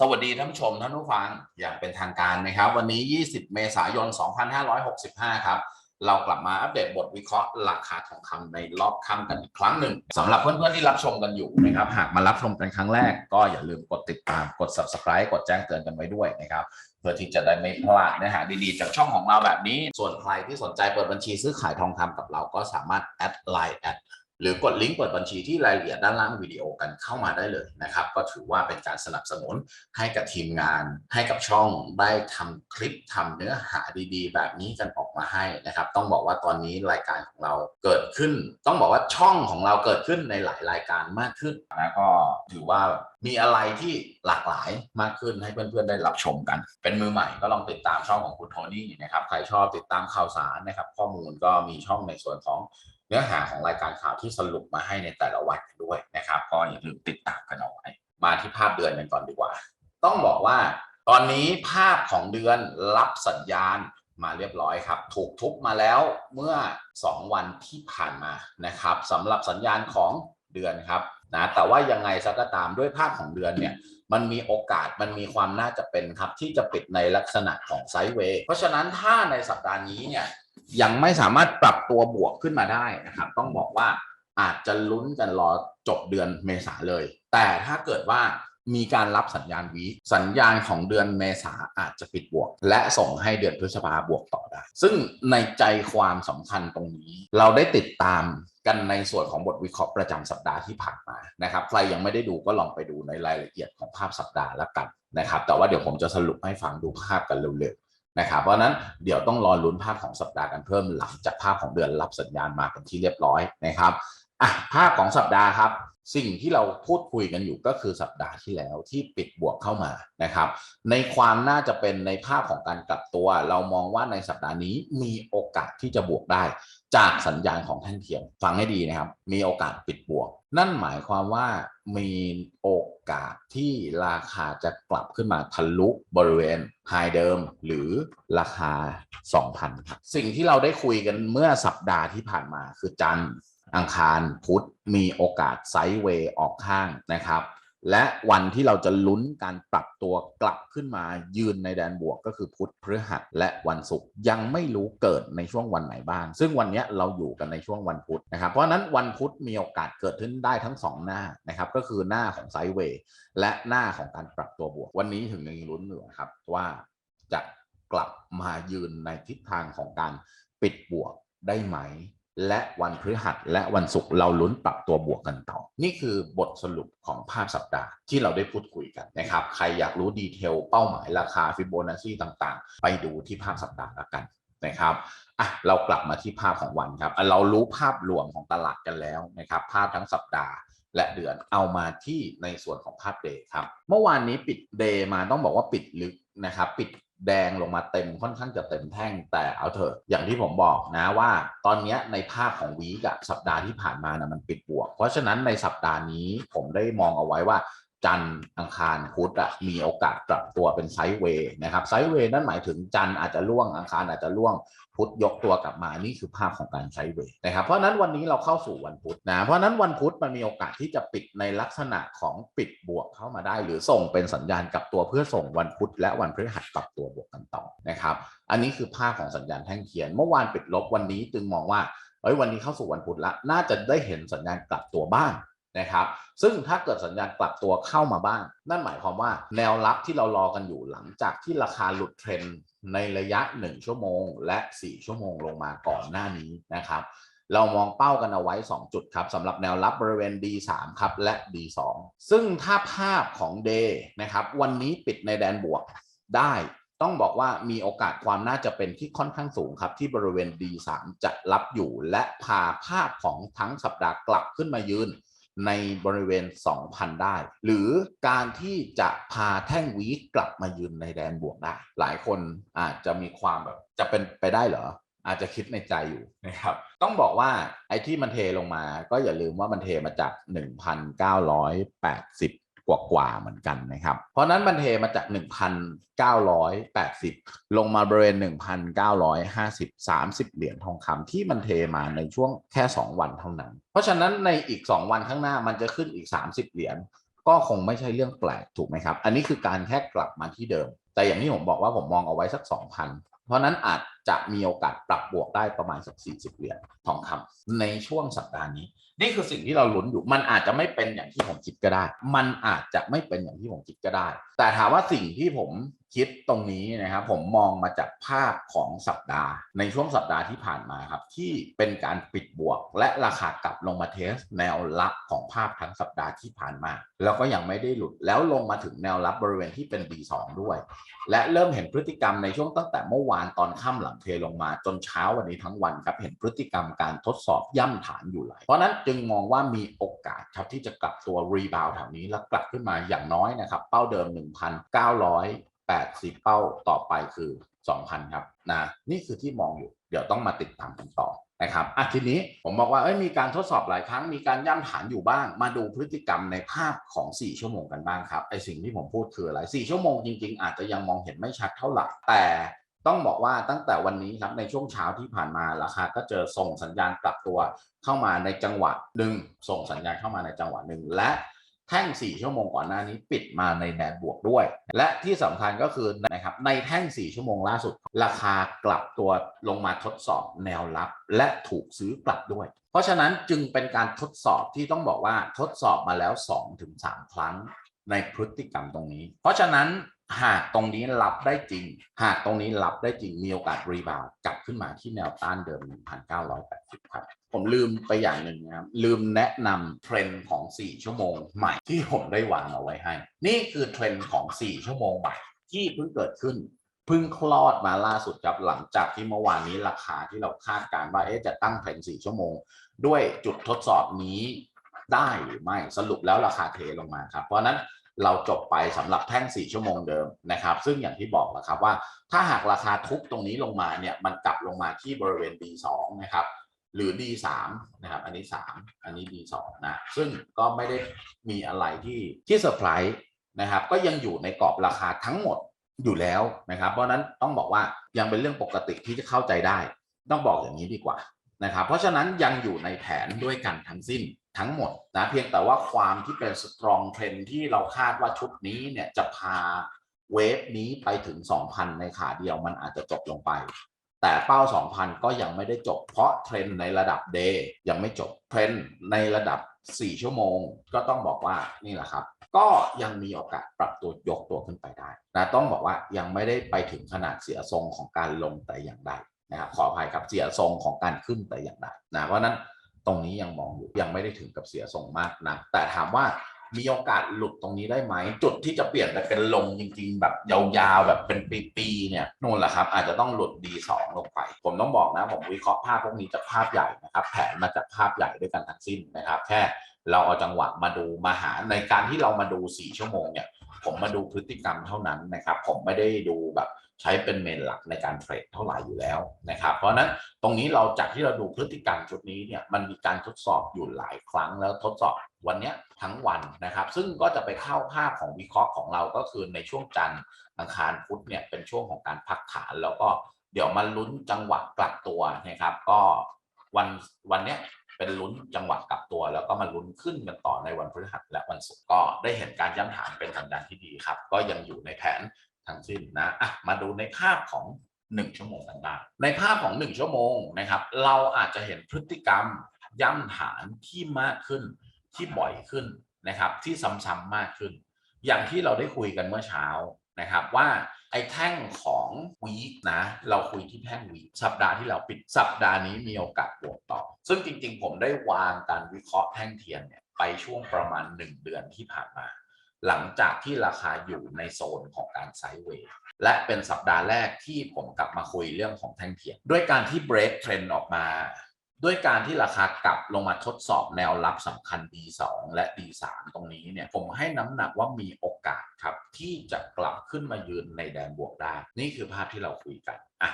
สวัสดีท่านผู้ชมท่านผู้ฟังอย่างเป็นทางการนะครับ วันนี้ 20 เมษายน 2565 ครับ เรากลับมาอัปเดตบทวิเคราะห์ราคาทองคำในรอบค่ำกันอีกครั้งหนึ่งสำหรับเพื่อนๆที่รับชมกันอยู่นะครับ หากมารับชมกันครั้งแรก ก็อย่าลืมกดติดตามกด subscribe กดแจ้งเตือนกันไว้ด้วยนะครับเพื่อที่จะได้ไม่พลาดเนื้อหาดีๆ จากช่องของเราแบบนี้ ส่วนใครที่สนใจเปิดบัญชีซื้อขายทองคำกับเราก็สามารถแอดไลน์แอด หรือกดลิงก์เปิดบัญชีที่รายละเอียดด้านล่างวิดีโอกันเข้ามาได้เลยนะครับ ก็ถือว่าเป็นการสนับสนุนให้กับทีมงาน ให้กับช่องได้ทำคลิปทำเนื้อหาดีๆ แบบนี้กันออกมาให้นะครับ ต้องบอกว่าตอนนี้รายการของเราเกิดขึ้น ต้องบอกว่าช่องของเราเกิดขึ้นในหลายรายการมากขึ้นนะก็ถือว่ามีอะไรที่หลากหลายมากขึ้นให้เพื่อนๆได้รับชมกัน เป็นมือใหม่ก็ลองติดตามช่องของคุณโทนี่นะครับใครชอบติดตามข่าวสารนะครับ ข้อมูลก็มีช่องในส่วนของ เนื้อหาของรายการข่าวที่สรุปมาให้ในแต่ละวันด้วยนะครับ ก็อย่าลืมติดตามกันเอาไว้มาที่ภาพเดือนกันก่อนดีกว่า ต้องบอกว่า ตอนนี้ภาพของเดือนรับสัญญาณมาเรียบร้อยครับ ถูกทุบมาแล้วเมื่อ 2 วันที่ผ่านมานะครับสำหรับสัญญาณของเดือนครับนะแต่ว่ายังไงซะก็ตามด้วยภาพของเดือนเนี่ยมันมีโอกาสมันมีความน่าจะเป็นครับที่จะปิดในลักษณะของไซด์เวย์เพราะฉะนั้นถ้าในสัปดาห์นี้เนี่ย ยังไม่สามารถปรับตัวบวกขึ้นมาได้นะครับ ต้องบอกว่าอาจจะลุ้นกันรอจบเดือนเมษาเลย แต่ถ้าเกิดว่ามีการรับสัญญาณวีสัญญาณของเดือนเมษาอาจจะปิดบวก และส่งให้เดือนพฤษภาบวกต่อได้ ซึ่งในใจความสำคัญตรงนี้ เราได้ติดตามกันในส่วนของบทวิเคราะห์ประจำสัปดาห์ที่ผ่านมานะครับ ใครยังไม่ได้ดูก็ลองไปดูในรายละเอียดของภาพสัปดาห์แล้วกันนะครับ แต่ว่าเดี๋ยวผมจะสรุปให้ฟังดูภาพกันเร็วๆ นะครับ เพราะนั้นเดี๋ยวต้องรอลุ้นภาพของสัปดาห์กันเพิ่มหลังจากภาพของเดือนรับสัญญาณมาเป็นที่เรียบร้อยนะครับอะภาพของสัปดาห์ครับ สิ่งที่เราพูดคุยกันอยู่ก็คือสัปดาห์ที่แล้วที่ปิดบวกเข้ามานะครับ ในความน่าจะเป็นในภาพของการกลับตัว เรามองว่าในสัปดาห์นี้มีโอกาสที่จะบวกได้ จากสัญญาณของแท่งเทียมฟังให้ดีนะครับ มีโอกาสปิดบวก นั่นหมายความว่ามีโอกาสที่ราคาจะกลับขึ้นมาทะลุบริเวณไฮเดิมหรือราคา 2,000ครับสิ่งที่เราได้คุยกันเมื่อสัปดาห์ที่ผ่านมาคือจันทร์อังคารพุธมีโอกาสไซด์เวย์ออกข้างนะครับ และวันที่เราจะลุ้นการปรับตัวกลับขึ้นมายืนในแดนบวกก็คือพุธพฤหัสและวันศุกร์ยังไม่รู้เกิดในช่วงวันไหนบ้าง ซึ่งวันนี้เราอยู่กันในช่วงวันพุธนะครับเพราะนั้นวันพุธมีโอกาสเกิดขึ้นได้ทั้งสองหน้านะครับก็คือหน้าของไซด์เวย์และหน้าของการปรับตัวบวก วันนี้ถึงยังลุ้นอยู่ครับว่าจะกลับมายืนในทิศทางของการปิดบวกได้ไหม และวันพฤหัสและวันศุกร์เราลุ้นปรับตัวบวกกันต่อ นี่คือบทสรุปของภาพสัปดาห์ที่เราได้พูดคุยกันนะครับ ใครอยากรู้ดีเทลเป้าหมายราคาฟิโบนัชชีต่างๆ ไปดูที่ภาพสัปดาห์ละกันนะครับอะเรากลับมาที่ภาพของวันครับ เรารู้ภาพรวมของตลาดกันแล้วนะครับ ภาพทั้งสัปดาห์และเดือนเอามาที่ในส่วนของภาพเดย์ครับ เมื่อวานนี้ปิดเดย์มาต้องบอกว่าปิดลึกนะครับ ปิด แดงลงมาเต็มค่อนข้างจะเต็มแท่งแต่เอาเถอะอย่างที่ผมบอกนะว่าตอนนี้ในภาพของวีกับสัปดาห์ที่ผ่านมานะมันปิดบวก เพราะฉะนั้นในสัปดาห์นี้ผมได้มองเอาไว้ว่า จันอังคารพุธอะมีโอกาสปรับตัวเป็นไซด์เวย์นะครับไซด์เวย์นั่นหมายถึงจันอาจจะล่วงอังคารอาจจะล่วงพุธยกตัวกลับมานี่คือภาพของการไซด์เวย์นะครับเพราะนั้นวันนี้เราเข้าสู่วันพุธนะเพราะนั้นวันพุธมันมีโอกาสที่จะปิดในลักษณะของปิดบวกเข้ามาได้ หรือส่งเป็นสัญญาณกลับตัวเพื่อส่งวันพุธและวันพฤหัสปรับตัวบวกกันต่อนะครับอันนี้คือภาพของสัญญาณแท่งเทียน เมื่อวานปิดลบวันนี้จึงมองว่าเอ้ยวันนี้เข้าสู่วันพุธละน่าจะได้เห็นสัญญาณกลับตัวบ้าง นะครับซึ่งถ้าเกิดสัญญาณกลับตัวเข้ามาบ้าง นั่นหมายความว่าแนวรับที่เรารอกันอยู่หลังจากที่ราคาหลุดเทรนด์ในระยะ 1 ชั่วโมง และ 4 ชั่วโมงลงมาก่อนหน้านี้นะครับเรามองเป้ากันเอาไว้ 2 จุดครับสำหรับแนวรับบริเวณ D3 ครับและ D2 ซึ่งถ้าภาพของ Day นะครับวันนี้ปิดในแดนบวกได้ต้องบอกว่ามีโอกาสความน่าจะเป็นที่ค่อนข้างสูงครับ ที่บริเวณ D3 จะรับอยู่และพาภาพของทั้งสัปดาห์กลับขึ้นมายืน ในบริเวณ 2,000 ได้ หรือการที่จะพาแท่งวีกลับมายืนในแดนบวกได้ หลายคนอาจจะมีความแบบจะเป็นไปได้เหรอ อาจจะคิดในใจอยู่นะครับ ต้องบอกว่าไอ้ที่มันเทลงมา ก็อย่าลืมว่ามันเทมาจาก 1,980 กว่ากว่าๆเหมือนกันนะครับ เพราะนั้นมันเทมาจาก 1,980 ลงมาบริเวณ 1,950 30 เหรียญทองคำที่มันเทมาในช่วงแค่ 2 วันเท่านั้น เพราะฉะนั้นในอีก 2 วันข้างหน้ามันจะขึ้นอีก 30 เหรียญก็คงไม่ใช่เรื่องแปลกถูกไหมครับ อันนี้คือการแค่กลับมาที่เดิม แต่อย่างที่ผมบอกว่าผมมองเอาไว้สัก 2,000เพราะนั้นอาจจะมีโอกาสปรับบวกได้ประมาณสัก40 เหรียญทองคำในช่วงสัปดาห์นี้ นี่คือสิ่งที่เราลุ้นอยู่ มันอาจจะไม่เป็นอย่างที่ผมคิดก็ได้ มันอาจจะไม่เป็นอย่างที่ผมคิดก็ได้ แต่ถามว่าสิ่งที่ผมคิดตรงนี้นะครับผมมองมาจากภาพของสัปดาห์ ในช่วงสัปดาห์ที่ผ่านมาครับ ที่เป็นการปิดบวก และราคากลับลงมาเทส แนวรับของภาพทั้งสัปดาห์ที่ผ่านมา แล้วก็ยังไม่ได้หลุดแล้วลงมาถึงแนวรับบริเวณที่เป็น B2 ด้วย และเริ่มเห็นพฤติกรรมในช่วงตั้งแต่เมื่อวานตอนค่ำหลังเทลงมาจนเช้าวันนี้ทั้งวันครับเห็นพฤติกรรมการทดสอบย่ำฐานอยู่หลายเพราะฉะนั้นจึงมองว่ามีโอกาสครับที่จะกลับตัวรีบาวแถวนี้แล้วกลับขึ้นมาอย่างน้อยนะครับ เป้าเดิม 1,980 เป้าต่อไปคือ 2,000 ครับนะนี่คือที่มองอยู่เดี๋ยวต้องมาติดตามกันต่อนะครับอะทีนี้ผมบอกว่าเอ้ยมีการทดสอบหลายครั้งมีการย่ำฐานอยู่บ้าง มาดูพฤติกรรมในภาพของ 4 ชั่วโมงกันบ้างครับไอสิ่งที่ผมพูดคืออะไร 4 ชั่วโมงจริง ๆ อาจจะยังมองเห็นไม่ชัดเท่าไหร่แต่ ต้องบอกว่าตั้งแต่วันนี้ครับในช่วงเช้าที่ผ่านมาราคาก็เจอส่งสัญญาณกลับตัวเข้ามาในจังหวะหนึ่งส่งสัญญาณเข้ามาในจังหวะหนึ่งและแท่ง 4 ชั่วโมงก่อนหน้านี้ปิดมาในแนวบวกด้วย และที่สำคัญก็คือนะครับในแท่ง 4 ชั่วโมงล่าสุด ราคากลับตัวลงมาทดสอบแนวรับ และถูกซื้อกลับด้วย เพราะฉะนั้นจึงเป็นการทดสอบที่ต้องบอกว่าทดสอบมาแล้ว 2-3 ครั้งในพฤติกรรมตรงนี้ เพราะฉะนั้น หากตรงนี้รับได้จริง หากตรงนี้รับได้จริง มีโอกาสรีบาวกลับขึ้นมาที่แนวต้านเดิม 1,980 ครับ ผมลืมไปอย่างหนึ่งนะครับ ลืมแนะนำเทรนด์ของ 4 ชั่วโมงใหม่ที่ผมได้วางเอาไว้ให้ นี่คือเทรนด์ของ 4 ชั่วโมงใหม่ที่เพิ่งเกิดขึ้นเพิ่งคลอดมาล่าสุดครับหลังจากที่เมื่อวานนี้ราคาที่เราคาดการว่าเอ๊ะจะตั้งเทรนด์4ชั่วโมง ด้วยจุดทดสอบนี้ได้หรือไม่สรุปแล้วราคาเทลงมาครับ เพราะนั้น เราจบไปสำหรับแท่ง 4 ชั่วโมงเดิมนะครับ ซึ่งอย่างที่บอกแล้วครับว่า ถ้าหากราคาทุบตรงนี้ลงมาเนี่ยมันกลับลงมาที่บริเวณ D2 นะครับหรือ D3 นะครับ อันนี้ 3 อันนี้ D2 นะ ซึ่งก็ไม่ได้มีอะไรที่ที่เซอร์ไพรส์นะครับ ก็ยังอยู่ในกรอบราคาทั้งหมดอยู่แล้วนะครับ เพราะฉะนั้นต้องบอกว่ายังเป็นเรื่องปกติที่จะเข้าใจได้ ต้องบอกอย่างนี้ดีกว่านะครับ เพราะฉะนั้นยังอยู่ในแผนด้วยกันทั้งสิ้น ทั้งหมดนะเพียงแต่ว่าความที่เป็นสตรองเทรนที่เราคาดว่าชุดนี้เนี่ยจะพาเวฟนี้ไปถึง 2,000 ในขาเดียวมันอาจจะจบลงไป แต่เป้า 2,000 ก็ยังไม่ได้จบ เพราะเทรนในระดับ day ยังไม่จบเทรนในระดับ 4 ชั่วโมง ก็ต้องบอกว่านี่แหละครับ ก็ยังมีโอกาสปรับตัวยกตัวขึ้นไปได้นะต้องบอกว่ายังไม่ได้ไปถึงขนาดเสียทรงของการลงแต่อย่างใดนะครับขออภัยครับเสียทรงของการขึ้นแต่อย่างใดนะเพราะนั้น ตรงนี้ยังมองอยู่ยังไม่ได้ถึงกับเสียทรงมากนะแต่ถามว่ามีโอกาสหลุดตรงนี้ได้ไหม จุดที่จะเปลี่ยนไปเป็นลงจริงๆ แบบยาวๆ แบบเป็นปีๆ เนี่ยนู่นแหละครับ อาจจะต้องหลุด D2 ลงไป ผมต้องบอกนะ ผมวิเคราะห์ภาพพวกนี้จากภาพใหญ่นะครับ แผนมาจากภาพใหญ่ด้วยกันทั้งสิ้นนะครับ แค่เราเอาจังหวะมาดูมาหาในการที่เรามาดู 4 ชั่วโมงเนี่ย ผมมาดูพฤติกรรมเท่านั้นนะครับ ผมไม่ได้ดูแบบ ใช้เป็นเมนหลักในการเทรดเท่าไหร่อยู่แล้วนะครับ เพราะฉะนั้นตรงนี้เราจากที่เราดูพฤติกรรมชุดนี้เนี่ยมันมีการทดสอบอยู่หลายครั้งแล้วทดสอบวันนี้ทั้งวันนะครับ ซึ่งก็จะไปเข้าภาพของวิเคราะห์ของเราก็คือในช่วงจันทร์อังคารพุธเนี่ยเป็นช่วงของการพักฐานแล้วก็เดี๋ยวมาลุ้นจังหวะกลับตัวนะครับ ก็วันวันเนี้ยเป็นลุ้นจังหวะกลับตัว แล้วก็มาลุ้นขึ้นกันต่อในวันพฤหัสและวันศุกร์ก็ได้เห็นการย่ำฐานเป็นสัญญาณที่ดีครับ ก็ยังอยู่ในแผน ทั้งสิ้นนะอะมาดูในภาพของ 1 ชั่วโมงกันบ้างในภาพของ 1 ชั่วโมงนะครับ เราอาจจะเห็นพฤติกรรมย่ำฐานที่มากขึ้นที่บ่อยขึ้นนะครับ ที่ซ้ำๆมากขึ้น อย่างที่เราได้คุยกันเมื่อเช้านะครับว่าไอ้แท่งของวีคนะเราคุยที่แท่งวีคสัปดาห์ที่เราปิดสัปดาห์นี้มีโอกาสบวกต่อ ซึ่งจริงๆ ผมได้วางการวิเคราะห์แท่งเทียนเนี่ยไปช่วงประมาณ 1 เดือนที่ผ่านมา หลังจากที่ราคาอยู่ในโซนของการไซด์เวย์และเป็นสัปดาห์แรกที่ผมกลับมาคุยเรื่องของแท่งเทียนด้วยการที่เบรกเทรนออกมา ด้วยการที่ราคากลับลงมาทดสอบแนวรับสำคัญ D2 และ D3 ตรงนี้เนี่ยผมให้น้ำหนักว่ามีโอกาสครับ ที่จะกลับขึ้นมายืนในแดนบวกได้ นี่คือภาพที่เราคุยกันอะ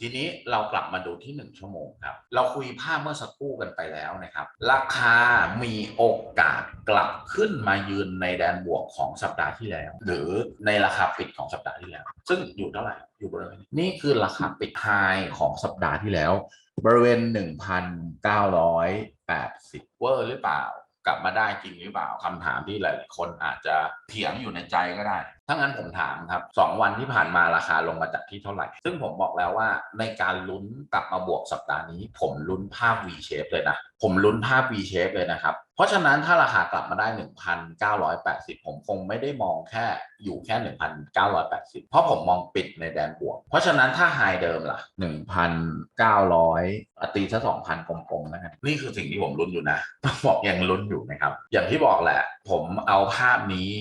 ทีนี้เรากลับมาดูที่ 1 ชั่วโมงครับ เราคุยภาพเมื่อสักครู่กันไปแล้วนะครับ ราคามีโอกาสกลับขึ้นมายืนในแดนบวกของสัปดาห์ที่แล้ว หรือในราคาปิดของสัปดาห์ที่แล้ว ซึ่งอยู่เท่าไหร่อยู่บริเวณนี่คือราคาปิดไฮของสัปดาห์ที่แล้ว บริเวณ 1,980 เวอร์หรือเปล่า กลับมาได้จริงหรือเปล่าคำถามที่หลาย ๆ คนอาจจะเถียงอยู่ในใจก็ได้ ถ้างั้นผมถามครับ 2 วันที่ผ่านมาราคาลงมาจากที่เท่าไหร่ ซึ่งผมบอกแล้วว่าในการลุ้นกลับมาบวกสัปดาห์นี้ ผมลุ้นภาพ V shape เลยนะ ผมลุ้นภาพ V shape เลยนะครับ เพราะฉะนั้นถ้าราคากลับมาได้ 1,980 ผมคงไม่ได้มองแค่อยู่แค่ 1,980 เพราะผมมองปิดในแดนบวก เพราะฉะนั้นถ้าไฮเดิมล่ะ 1,900อตีซะ2,000กลมๆนะครับนี่คือสิ่งที่ผมลุ้นอยู่นะต้องบอกยังลุ้นอยู่นะครับอย่างที่บอกแหละ ผมเอาภาพนี้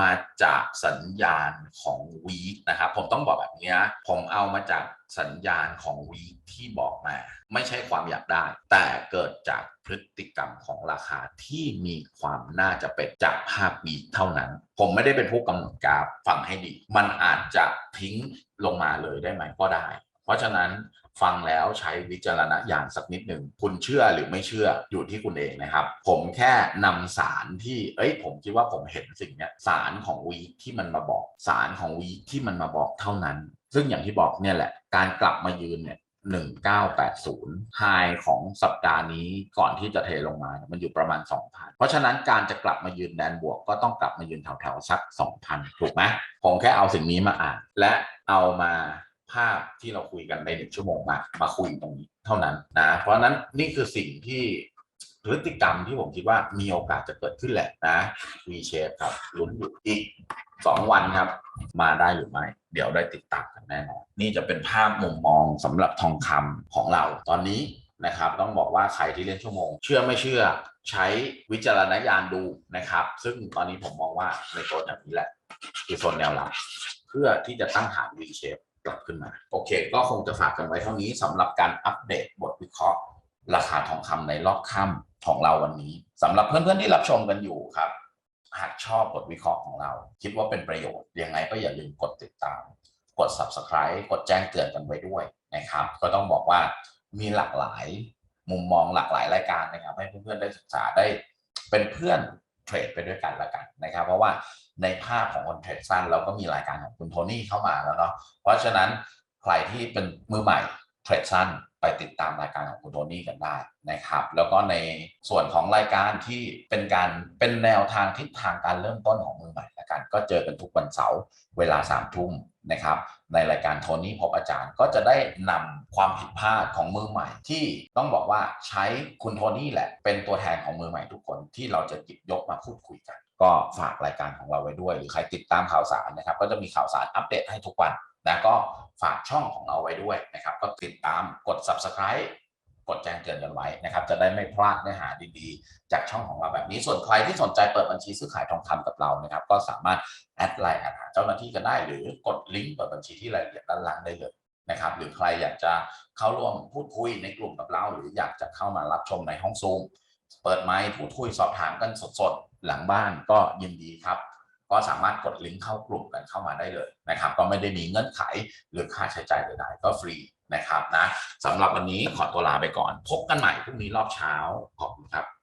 มาจากสัญญาณของวีคนะครับ ผมต้องบอกแบบนี้นะผมเอามาจากสัญญาณของวีคที่บอกมา ไม่ใช่ความอยากได้ แต่เกิดจากพฤติกรรมของราคาที่มีความน่าจะเป็นจากภาพวีคเท่านั้น ผมไม่ได้เป็นผู้กำหนดกราฟฟังให้ดี มันอาจจะทิ้งลงมาเลยได้ไหมก็ได้ เพราะฉะนั้น ฟังแล้วใช้วิจารณญาณสักนิดหนึ่งคุณเชื่อหรือไม่เชื่ออยู่ที่คุณเองนะครับ ผมแค่นำสารที่เอ้ยผมคิดว่าผมเห็นสิ่งเนี้ยสารของวีที่มันมาบอกสารของวีที่มันมาบอกเท่านั้น ซึ่งอย่างที่บอกเนี่ยแหละการกลับมายืนเนี่ย1980ไฮของสัปดาห์นี้ก่อนที่จะเทลงมา มันอยู่ประมาณ 2,000 เพราะฉะนั้นการจะกลับมายืนแดนบวกก็ต้องกลับมายืนแถวๆสัก 2,000 ถูกไหมผมแค่เอาสิ่งนี้มาอ่าน และเอามา ภาพที่เราคุยกันในหนึ่งชั่วโมงมามาคุยตรงนี้เท่านั้นนะเพราะนั้นนี่คือสิ่งที่พฤติกรรมที่ผมคิดว่ามีโอกาสจะเกิดขึ้นแหละนะ V shape ครับลุ้นอยู่อีก 2 วันครับ มาได้หรือไม่เดี๋ยวได้ติดตามกันแน่นอนนี่จะเป็นภาพมุมมองสำหรับทองคำของเราตอนนี้นะครับ ต้องบอกว่าใครที่เล่นชั่วโมง เชื่อไม่เชื่อใช้วิจารณญาณดูนะครับ ซึ่งตอนนี้ผมมองว่าในโซนแบบนี้แหละคือโซนแนวรับเพื่อที่จะตั้งฐาน V shape กลับขึ้นมา โอเค ก็คงจะฝากกันไว้เท่านี้สำหรับการอัปเดตบทวิเคราะห์ ราคาทองคำในรอบค่ำของเราวันนี้สำหรับเพื่อนๆที่รับชมกันอยู่ครับ หากชอบบทวิเคราะห์ของเรา คิดว่าเป็นประโยชน์ยังไงก็อย่าลืมกดติดตาม กด subscribe กดแจ้งเตือนกันไว้ด้วยนะครับ ก็ต้องบอกว่ามีหลากหลายมุมมองหลากหลายรายการนะครับ ให้เพื่อนๆได้ศึกษาได้เป็นเพื่อน เทรดไปด้วยกันละกันนะครับ เพราะว่าในภาพของคนเทรดสั้นเราก็มีรายการของคุณโทนี่เข้ามาแล้วเนาะเพราะฉะนั้นใครที่เป็นมือใหม่เทรดสั้นไปติดตามรายการของคุณโทนี่กันได้นะครับ แล้วก็ในส่วนของรายการที่เป็นการเป็นแนวทางทิศทางการเริ่มต้นของมือใหม่ละกัน ก็เจอกันทุกวันเสาร์เวลาสามทุ่มนะครับ ในรายการโทนี่พบอาจารย์ ก็จะได้นำความผิดพลาดของมือใหม่ ที่ต้องบอกว่าใช้คุณโทนี่แหละ เป็นตัวแทนของมือใหม่ทุกคนที่เราจะหยิบยกมาพูดคุยกัน ก็ฝากรายการของเราไว้ด้วย หรือใครติดตามข่าวสารนะครับ ก็จะมีข่าวสารอัปเดตให้ทุกวันนะก็ฝากช่องของเราไว้ด้วยนะครับ ก็ติดตามกด subscribe กดแจ้งเตือนกันไว้นะครับ จะได้ไม่พลาดเนื้อหาดีๆ จากช่องของเราแบบนี้ ส่วนใครที่สนใจเปิดบัญชีซื้อขายทองคำกับเรานะครับ ก็สามารถแอดไลน์หาเจ้าหน้าที่กันได้ หรือกดลิงก์เปิดบัญชีที่รายละเอียดด้านล่างได้เลยนะครับ หรือใครอยากจะเข้าร่วมพูดคุยในกลุ่มกับเรา หรืออยากจะเข้ามารับชมในห้องซูมเปิดไมค์พูดคุยสอบถามกันสดๆหลังบ้านก็ยินดีครับ ก็สามารถกดลิงก์เข้ากลุ่มกันเข้ามาได้เลยนะครับ ก็ไม่ได้มีเงื่อนไขหรือค่าใช้จ่ายใดๆก็ฟรีนะครับนะสำหรับวันนี้ขอตัวลาไปก่อน พบกันใหม่พรุ่งนี้รอบเช้าขอบคุณครับ